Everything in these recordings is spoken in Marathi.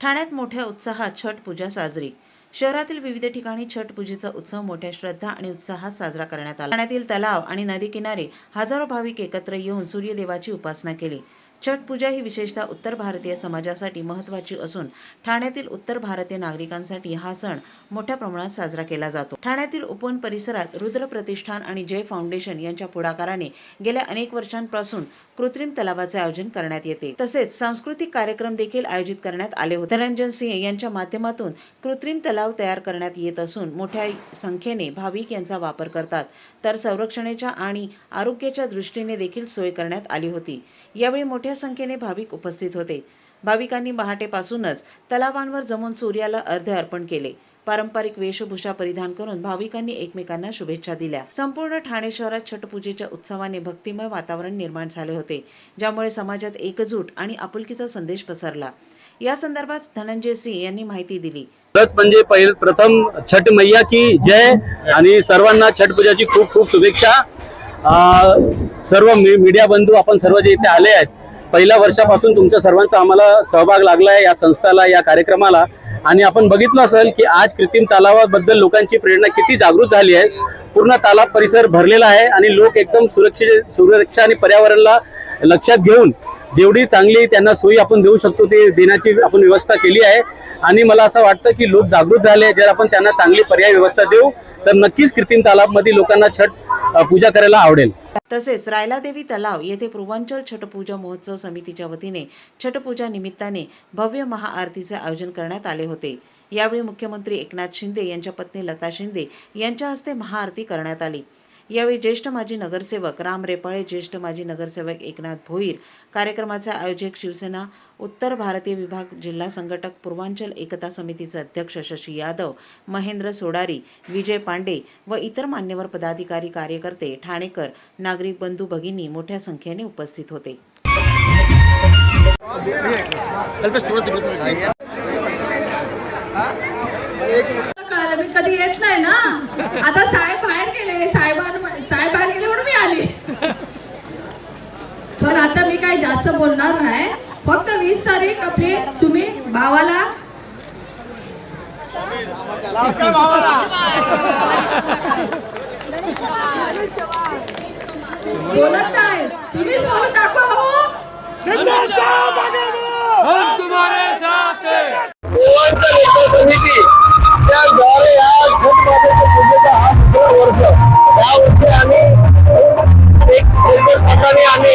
ठाण्यात मोठ्या उत्साहात छठ पूजा साजरी. शहरातील विविध ठिकाणी छठ पूजेचा उत्सव मोठ्या श्रद्धा आणि उत्साहात साजरा करण्यात आला. ठाण्यातील तलाव आणि नदी किनारे हजारो भाविक एकत्र येऊन सूर्यदेवाची उपासना केली. छठ पूजा ही विशेषतः उत्तर भारतीय समाजासाठी महत्त्वाची असून ठाण्यातील उत्तर भारतीय नागरिकांसाठी हा सण मोठ्या प्रमाणात साजरा केला जातो. ठाण्यातील उपवन परिसरात रुद्र प्रतिष्ठान आणि जय फाउंडेशन यांच्या पुढाकाराने गेल्या अनेक वर्षांपासून कृत्रिम तलावाचे आयोजन करण्यात येते. तसेच सांस्कृतिक कार्यक्रम देखील आयोजित करण्यात आले होते. धनंजन सिंह यांच्या माध्यमातून कृत्रिम तलाव तयार करण्यात येत असून मोठ्या संख्येने भाविक यांचा वापर करतात. तर संरक्षणेच्या आणि आरोग्याच्या दृष्टीने देखील सोय करण्यात आली होती. यावेळी मोठ्या संख्येने भाविक उपस्थित होते. भाविकांनी पहाटेपासूनच तलावांवर जमून सूर्याला अर्ध अर्पण केले. पारंपरिक वेशभूषा परिधान करून भाविकांनी एकमेकांना शुभेच्छा दिल्या. संपूर्ण ठाणे शहरात छटपूजेच्या उत्सवाने भक्तिमय वातावरण निर्माण झाले होते ज्यामुळे समाजात एकजूट आणि आपुलकीचा संदेश पसरला. या संदर्भात धनंजय सिंह यांनी माहिती दिली. म्हणजे पहिल प्रथम छठ मैया की जय आणि सर्वांना छठ पूजाची खूप खूप शुभेच्छा. सर्व मी- मीडिया बंधू आपण सर्व जे इथे आले आहेत पहिल्या वर्षापासून तुमच्या सर्वांचा आम्हाला सहभाग लागला आहे या संस्थाला या कार्यक्रमाला. आणि आपण बघितलं असेल की आज कृत्रिम तलावाबद्दल लोकांची प्रेरणा किती जागृत झाली आहे. पूर्ण तालाब परिसर भरलेला आहे आणि लोक एकदम सुरक्षे सुरक्षा आणि पर्यावरणाला लक्षात घेऊन जेवढी चांगली त्यांना सोयी आपण देऊ शकतो ते देण्याची आपण व्यवस्था केली आहे. आणि मला असं वाटतं की लोक जागृत झाले जर आपण त्यांना चांगली पर्याय व्यवस्था देऊ तर नक्कीच कृत्रिम तालाबमध्ये लोकांना छठ पूजा करायला आवडेल. तसेच रायलादेवी तलाव येथे पूर्वांचल छटपूजा महोत्सव समितीच्या वतीने छटपूजा निमित्ताने भव्य महाआरतीचे आयोजन करण्यात आले होते. यावेळी मुख्यमंत्री एकनाथ शिंदे यांच्या पत्नी लता शिंदे यांच्या हस्ते महाआरती करण्यात आली. यावेळी ज्येष्ठ माजी नगरसेवक राम रेपाळे ज्येष्ठ माजी नगरसेवक एकनाथ भोईर कार्यक्रमाचे आयोजक शिवसेना उत्तर भारतीय विभाग जिल्हा संघटक पूर्वांचल एकता समितीचे अध्यक्ष शशी यादव महेंद्र सोडारी विजय पांडे व इतर मान्यवर पदाधिकारी कार्यकर्ते ठाणेकर नागरिक बंधू भगिनी मोठ्या संख्येने उपस्थित होते. कधी येत नाही ना? आता जास्त बोलणार नाही फक्त वीस तारीख आपली तुम्ही भावाला बोलत नाही. तुम्हीच बोलून दाखवा भाऊ. पूर्वांचल एकता समिती त्याद्वारे या छठ मातेच्या पूजेचा हा। दुसरा वर्ष या वर्षी आम्ही एक प्रकारे आम्ही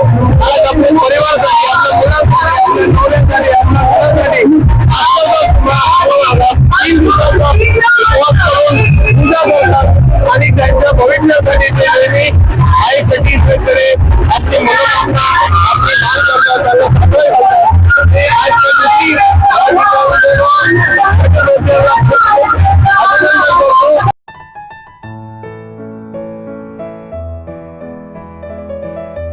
आपल्या परिवारासाठी आपल्या मुलांसाठी आपल्या मुलांसाठी आणि त्यांच्या भविष्यासाठी ते नेहमी आई कटी आपली मनोकामना